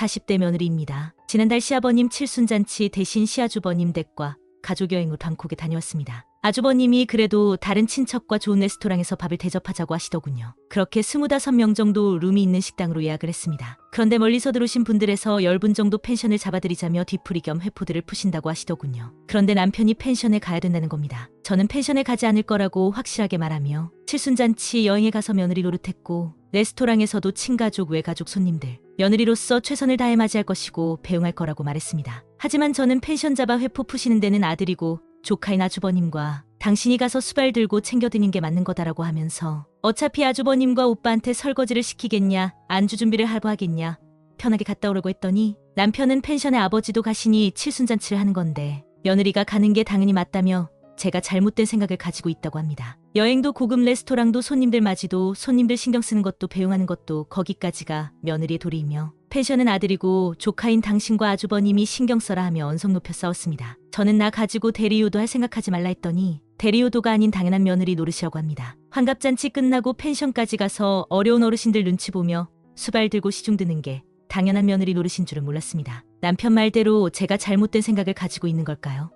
40대 며느리입니다. 지난달 시아버님 칠순잔치 대신 시아주버님 댁과 가족여행으로 방콕에 다녀왔습니다. 아주버님이 그래도 다른 친척과 좋은 레스토랑에서 밥을 대접하자고 하시더군요. 그렇게 25명 정도 룸이 있는 식당으로 예약을 했습니다. 그런데 멀리서 들어오신 분들에서 10분 정도 펜션을 잡아드리자며 뒤풀이 겸 회포들을 푸신다고 하시더군요. 그런데 남편이 펜션에 가야 된다는 겁니다. 저는 펜션에 가지 않을 거라고 확실하게 말하며 칠순잔치 여행에 가서 며느리 노릇했고 레스토랑에서도 친가족 외가족 손님들 며느리로서 최선을 다해 맞이할 것이고 배웅할 거라고 말했습니다. 하지만 저는 펜션 잡아 회포 푸시는 데는 아들이고 조카인 아주버님과 당신이 가서 수발 들고 챙겨드는 게 맞는 거다라고 하면서 어차피 아주버님과 오빠한테 설거지를 시키겠냐 안주 준비를 하고 하겠냐 편하게 갔다 오라고 했더니 남편은 펜션에 아버지도 가시니 칠순잔치를 하는 건데 며느리가 가는 게 당연히 맞다며 제가 잘못된 생각을 가지고 있다고 합니다. 여행도 고급 레스토랑도 손님들 맞이도 손님들 신경 쓰는 것도 배웅하는 것도 거기까지가 며느리의 도리이며 펜션은 아들이고 조카인 당신과 아주버님이 신경 써라 하며 언성 높여 싸웠습니다. 저는 나 가지고 대리효도 할 생각하지 말라 했더니 대리효도가 아닌 당연한 며느리 노릇이라고 합니다. 환갑잔치 끝나고 펜션까지 가서 어려운 어르신들 눈치 보며 수발 들고 시중 드는 게 당연한 며느리 노릇인 줄은 몰랐습니다. 남편 말대로 제가 잘못된 생각을 가지고 있는 걸까요?